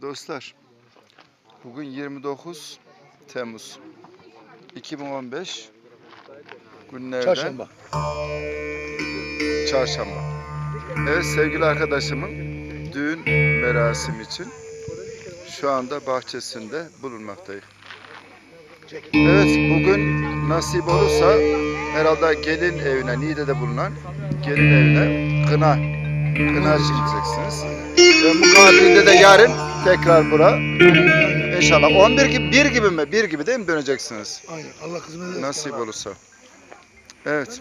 Dostlar, bugün 29 Temmuz 2015 günlerden Çarşamba. çarşamba. Evet sevgili arkadaşımın düğün merasimi için şu anda bahçesinde bulunmaktayım. Evet bugün nasip olursa herhalde gelin evine, Niğde'de bulunan gelin evine kına, kına çekeceksiniz. Ve mukabilinde de yarın tekrar bura. İnşallah 11 gibi, 1 gibi mi? 1 gibi değil mi döneceksiniz? Aynen. Allah ederse. Nasip olursa. Evet.